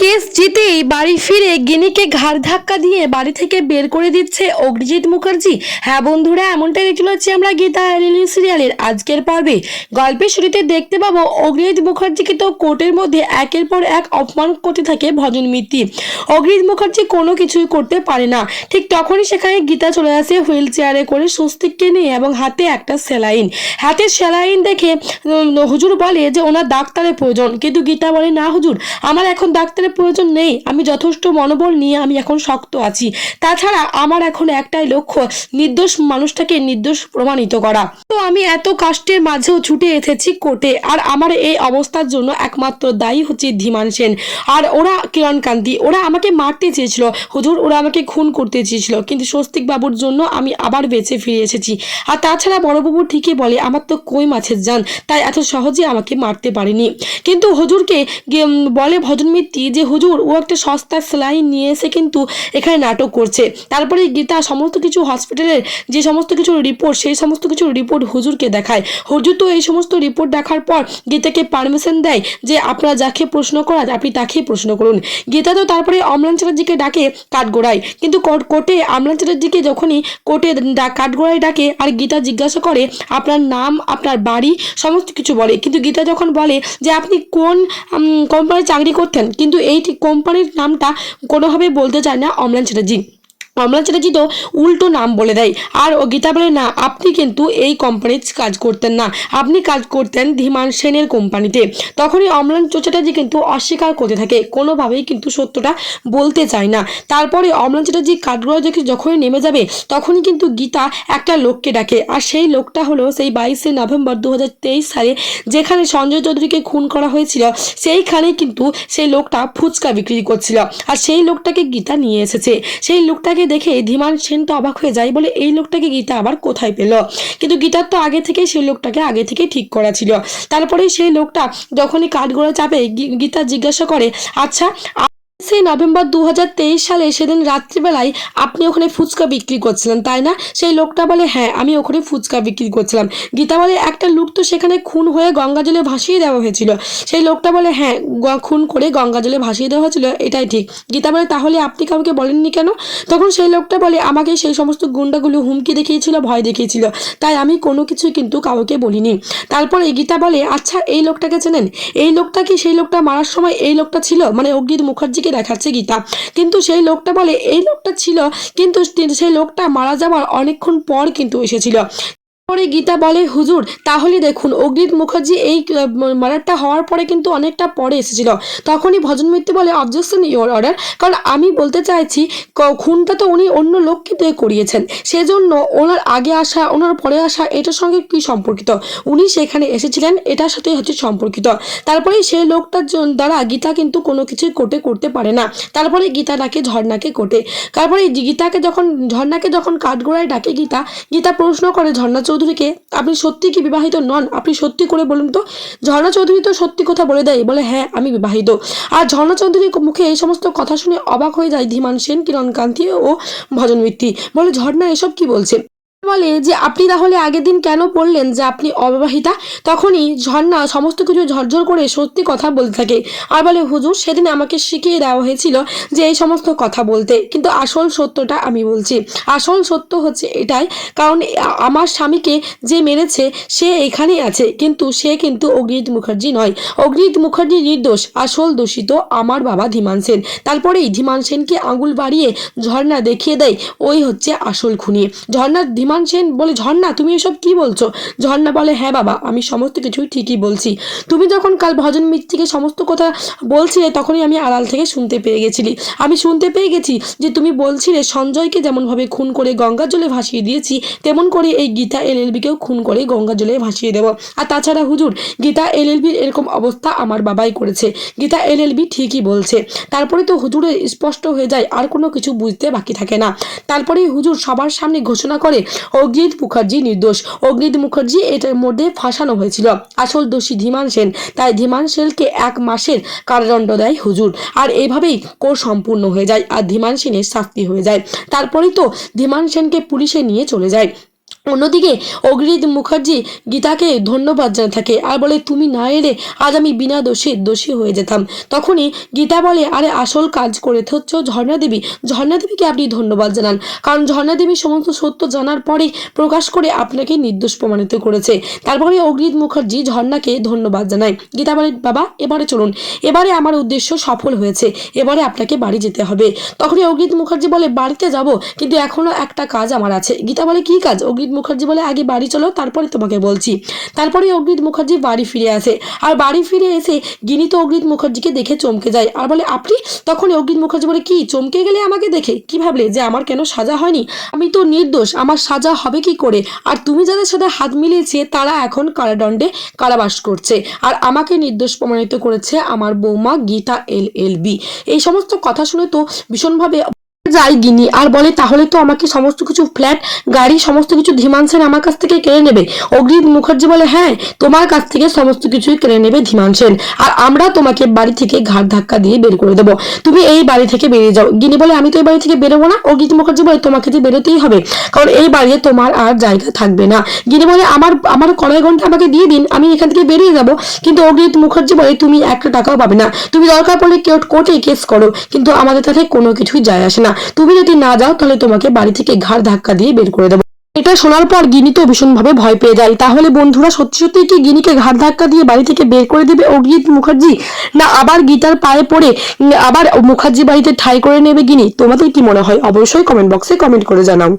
Case জিতেই বাড়ি ফিরে গিনিকে ঘাড় ধাক্কা দিয়ে বাড়ি থেকে বের করে দিচ্ছে অগ্নিজিৎ মুখার্জি। হ্যাঁ বন্ধুরা, এমনটাই দেখতে পাচ্ছি আমরা গীতা এলিলি সিরিয়ালের আজকের পর্বে। গল্পের শুরুতে দেখতে পাবো অগ্নিজিৎ মুখার্জিকে তো কোর্টের মধ্যে একের পর এক অপমান করতে থাকে ভজন মিত্তি। অগ্নিজিৎ মুখার্জি কোনো কিছুই করতে পারে না। ঠিক তখনই সেখানে গীতা চলে আসে হুইল চেয়ারে করে স্বস্তিককে নিয়ে এবং হাতে একটা সেলাইন হাতে সেলাইন দেখে হুজুর বলে যে, ওনার ডাক্তারের প্রয়োজন। কিন্তু গীতা বলে, না হুজুর, আমার এখন ডাক্তারের প্রয়োজন নেই। আমি যথেষ্ট মনোবল নিয়ে আমি এখন শক্ত আছি। তাছাড়া আমার এখন একটাই লক্ষ্য, নির্দোষ মানুষটাকে নির্দোষ প্রমাণিত করা। তো আমি এত কষ্টের মাঝেও ছুটে এসেছি কোর্টে, আর আমার এই অবস্থার জন্য একমাত্র দায়ী হচ্ছে ধীমান সেন। আর ওরা কিরণ কান্তি ওরা আমাকে মারতে চেয়েছিল। হুজুর, ওরা আমাকে খুন করতে চেয়েছিল। কিন্তু স্বস্তিক বাবুর জন্য আমি আবার বেঁচে ফিরে এসেছি। আর তাছাড়া বড়বাবু ঠিকই বলে, আমার তো কই মাছের যান, তাই এত সহজে আমাকে মারতে পারেনি। কিন্তু হুজুরকে বলে ভজন মিত্তি যে হুজুর, ও একটা সস্তা সেলাইন নিয়ে এসে কিন্তু এখানে নাটক করছে। তারপরে গীতা সমস্ত কিছু হসপিটালের যে সমস্ত কিছু রিপোর্ট সেই সমস্ত কিছু রিপোর্ট হুজুরকে দেখায়। হুজুর তো এই সমস্ত রিপোর্ট দেখার পর গীতাকে পারমিশন দেয় যে আপনারা যাকে প্রশ্ন করার আপনি তাকেই প্রশ্ন করুন। গীতা তো তারপরে অমলান চ্যাটার্জিকে ডাকে কাঠগোড়ায়। কিন্তু কোর্ট- অমলান চ্যাটার্জিকে যখনই কোর্টে কাঠগোড়ায় ডাকে আর গীতা জিজ্ঞাসা করে, আপনার নাম, আপনার বাড়ি? সমস্ত কিছু বলে। কিন্তু গীতা যখন বলে যে, আপনি কোন কোম্পানির চাকরি করতেন? কিন্তু এই কোম্পানির নামটা কোনোভাবে বলতে চায় না অমলান চ্যাটার্জি। অমলান চ্যাটার্জি তো উল্টো নাম বলে দেয়। আর ও গীতা বলে, না, আপনি কিন্তু এই কোম্পানির কাজ করতেন না। আপনি কাজ করতেন ধীমান সেনের কোম্পানিতে। তখনই অমলান চ্যাটার্জি কিন্তু অস্বীকার করতে থাকে। কোনোভাবেই কিন্তু সত্যটা বলতে চায় না। তারপরে অমলান চ্যাটার্জি কাঠগড়া দেখে যখনই নেমে যাবে, তখনই কিন্তু গীতা একটা লোককে ডাকে। আর সেই লোকটা হলো সেই বাইশে নভেম্বর দু হাজার তেইশ সালে যেখানে সঞ্জয় চৌধুরীকে খুন করা হয়েছিল, সেইখানে কিন্তু সেই লোকটা ফুচকা বিক্রি করছিল। আর সেই লোকটাকে গীতা নিয়ে এসেছে। সেই লোকটাকে দেখে ধীমান সেন তো অবাক হয়ে যায় বলে, এই লোকটাকে গীতা আবার কোথায় পেল? কিন্তু গীতার তো আগে থেকেই সেই লোকটাকে আগে থেকে ঠিক করা ছিল। তারপরে সেই লোকটা যখনই কাঠগোড়া চাপে গীতা জিজ্ঞাসা করে আচ্ছা সেই নভেম্বর দু হাজার তেইশ সালে সেদিন রাত্রিবেলায় আপনি ওখানে ফুচকা বিক্রি করছিলেন, তাই না? সেই লোকটা বলে হ্যাঁ আমি ওখানে ফুচকা বিক্রি করছিলাম। গীতা বলে, একটা লোক তো সেখানে খুন হয়ে গঙ্গা জলে ভাসিয়ে দেওয়া হয়েছিল। সেই লোকটা বলে হ্যাঁ খুন করে গঙ্গা জলে ভাসিয়ে দেওয়া হয়েছিল, এটাই ঠিক। গীতা বলে, তাহলে আপনি কাউকে বলেননি কেন? তখন সেই লোকটা বলে, আমাকে সেই সমস্ত গুন্ডাগুলো হুমকি দেখিয়েছিল, ভয় দেখিয়েছিল, তাই আমি কোনো কিছু কিন্তু কাউকে বলিনি। তারপরে গীতা বলে আচ্ছা এই লোকটাকে চেনেন? এই লোকটা কি সেই লোকটা মারার সময় এই লোকটা ছিল? মানে অগ্নিত মুখার্জিকে দেখাচ্ছে গীতা। কিন্তু সেই লোকটা বলে, এই লোকটা ছিল। কিন্তু সেই লোকটা মারা যাওয়ার অনেকক্ষণ পর কিন্তু এসেছিল। পরে গীতা বলে, হুজুর, তাহলে দেখুন, অগ্নিত মুখার্জি এই মার্ডারটা হওয়ার পরে কিন্তু অনেকটা পরে এসেছিল। তখনই ভজন মিত্র বলে অবজেকশন ইওর অর্ডার। কারণ আমি বলতে চাইছি খুনটা তো উনি অন্য লোককে দিয়ে করিয়েছেন। সেজন্য ওনার আগে আসা, ওনার পরে আসা, এটার সঙ্গে কি সম্পর্কিত? উনি সেখানে এসেছিলেন, এটার সাথে হচ্ছে সম্পর্কিত। তারপরে সেই লোকটার দ্বারা গীতা কিন্তু কোনো কিছুই কোটে করতে পারে না। তারপরে গীতা ডাকে, ঝর্ণাকে কোটে তারপরে গীতাকে যখন, ঝর্ণাকে যখন কাঠগোড়ায় ডাকে গীতা গীতা প্রশ্ন করে, ঝর্ণা চৌধুরীকে আপনি সত্যি কি বিবাহিত নন? আপনি সত্যি করে বলুন তো। ঝর্ণা চৌধুরী তো সত্যি কথা বলে দেয়, বলে হ্যাঁ আমি বিবাহিত। আর ঝর্ণা চৌধুরীর মুখে এই সমস্ত কথা শুনে অবাক হয়ে যায় ধীমান সেন, কিরণ কান্তি ও ভজন মিত্তি। বলে, ঝর্ণা, এসব কি বলছে বলে যে, আপনি তাহলে আগের দিন কেন বললেন যে আপনি অবিবাহিতা? তখনই ঝর্ণা সমস্ত কিছু ঝরঝর করে সত্যি কথা বলতে থাকে। আর বলে, হুজুর, সেদিন আমাকে শিখিয়ে দেওয়া হয়েছিল যে এই সমস্ত কথা বলতে। কিন্তু আসল সত্যটা আমি বলছি। আসল সত্য হচ্ছে এটাই, কারণ আমার স্বামীকে যে মেরেছে, সে এখানেই আছে। কিন্তু সে কিন্তু অগ্নিজিৎ মুখার্জি নয়। অগ্নিজিৎ মুখার্জি নির্দোষ, আসল দোষিত আমার বাবা ধীমান সেন। তারপরেই ধীমান সেনকে আঙুল বাড়িয়ে ঝর্ণা দেখিয়ে দেয়, ওই হচ্ছে আসল খুনি। ঝর্ণার ধীমান সেন বলে, ঝর্ণা, তুমি এসব কি বলছো? ঝর্ণা বলে হ্যাঁ বাবা, আমি সমস্ত কিছুই ঠিকই বলছি। তুমি যখন কাল ভজন মিত্তিকে সমস্ত কথা বলছিলে, তখনই আমি আড়াল থেকে শুনতে পেয়ে গেছিলি। আমি শুনতে পেয়ে গেছি যে তুমি বলছিলে, সঞ্জয়কে যেমনভাবে খুন করে গঙ্গা জলে ভাসিয়ে দিয়েছি, তেমন করে এই গীতা এলএলবিকেও খুন করে গঙ্গা জলে ভাসিয়ে দেব। আর তাছাড়া হুজুর, গীতা এলএলবির এরকম অবস্থা আমার বাবাই করেছে। গীতা এলএলবি ঠিকই বলছে। তারপরে তো হুজুরের স্পষ্ট হয়ে যায়, আর কোনো কিছু বুঝতে বাকি থাকে না। তারপরে হুজুর সবার সামনে ঘোষণা করে অগ্নিত মুখার্জি নির্দোষ। অগ্নিত মুখার্জি এটার মধ্যে ফাঁসানো হয়েছিল। আসল দোষী ধীমান সেন। তাই ধীমান সেনকে এক মাসের কারাদণ্ড দেয় হুজুর। আর এভাবেই কোর সম্পূর্ণ হয়ে যায় আর ধীমান সেনের শাস্তি হয়ে যায়। তারপরেই তো ধীমান সেনকে পুলিশে নিয়ে চলে যায়। অন্যদিকে অগ্রিত মুখার্জি গীতাকে ধন্যবাদ জানা থাকে। আর বলে, তুমি না এলে আজ আমি বিনা দোষে দোষী হয়ে যেতাম। তখনই গীতা বলে, আরে, আসল কাজ করে হচ্ছে ঝর্ণা দেবী। ঝর্ণা দেবীকে আপনি ধন্যবাদ জানান। কারণ ঝর্ণা দেবী সমস্ত সত্য জানার পরে প্রকাশ করে আপনাকে নির্দোষ প্রমাণিত করেছে। তারপরে অগ্রিত মুখার্জি ঝর্ণাকে ধন্যবাদ জানায়। গীতা বলে, বাবা, এবারে চলুন। এবারে আমার উদ্দেশ্য সফল হয়েছে। এবারে আপনাকে বাড়ি যেতে হবে। তখনই অগ্রিত মুখার্জি বলে, বাড়িতে যাব, কিন্তু এখনও একটা কাজ আমার আছে। গীতা বলে, কি কাজ? অগ্রিত মুখার্জি বলে, আগে বাড়ি চলো, তারপরে তোমাকে বলছি। তারপরে অগ্রিত মুখার্জি বাড়ি ফিরে আসে। আর বাড়ি ফিরে এসে গিনি তো অগ্রিত মুখার্জিকে দেখে চমকে যায়। আর বলে, আপনি? তখন অগ্রিত মুখার্জি বলে, কি, চমকে গেলে আমাকে দেখে? কি ভাবলে যে আমার কেন সাজা হয়নি? আমি তো নির্দোষ, আমার সাজা হবে কি করে? আর তুমি যাদের সাথে হাত মিলিয়েছে, তারা এখন কারাদণ্ডে কারাবাস করছে। আর আমাকে নির্দোষ প্রমাণিত করেছে আমার বৌমা গীতা এল এল বি। এই সমস্ত কথা শুনে তো ভীষণভাবে যায় গিনি, আর বলে, তাহলে তো আমাকে সমস্ত কিছু ফ্ল্যাট, গাড়ি, সমস্ত কিছু ধীমান সেন আমার কাছ থেকে কেড়ে নেবে। অগ্রিত মুখার্জি বলে হ্যাঁ তোমার কাছ থেকে সমস্ত কিছুই কেড়ে নেবে ধীমান সেন, আর আমরা তোমাকে বাড়ি থেকে ঘাট ধাক্কা দিয়ে বের করে দেবো। তুমি এই বাড়ি থেকে বেরিয়ে যাও। গিনি বলে, আমি তো এই বাড়ি থেকে বেরোবো না? অগ্রিত মুখার্জি বলে, তোমাকে যে বেরোতেই হবে, কারণ এই বাড়িতে তোমার আর জায়গা থাকবে না। গিনি বলে, আমার আমার কড়াই ঘণ্টা আমাকে দিয়ে দিন, আমি এখান থেকে বেরিয়ে যাব। কিন্তু অগ্রিত মুখার্জি বলে, তুমি একটা টাকাও পাবে না। তুমি দরকার পড়লে কেউ কোর্টে কেস করো, কিন্তু আমাদের তাতে কোনো কিছুই যায় আসে না। তুমি যদি না যাও, তাহলে তোমাকে বাড়ি থেকে ঘাড় ধাক্কা দিয়ে বের করে দেবো। এটা শোনার পর গিনি তো ভীষণভাবে ভয় পেয়ে যায়। তাহলে বন্ধুরা, সত্যি সত্যি কি গিনিকে ঘাট ধাক্কা দিয়ে বাড়ি থেকে বের করে দিবে অগ্রিত মুখার্জি? না, আবার গীতার পায়ে পড়ে আবার মুখার্জি বাড়িতে ঠাই করে নেবে গিনি? তোমাদের কি মনে হয়? অবশ্যই কমেন্ট বক্সে কমেন্ট করে জানাও।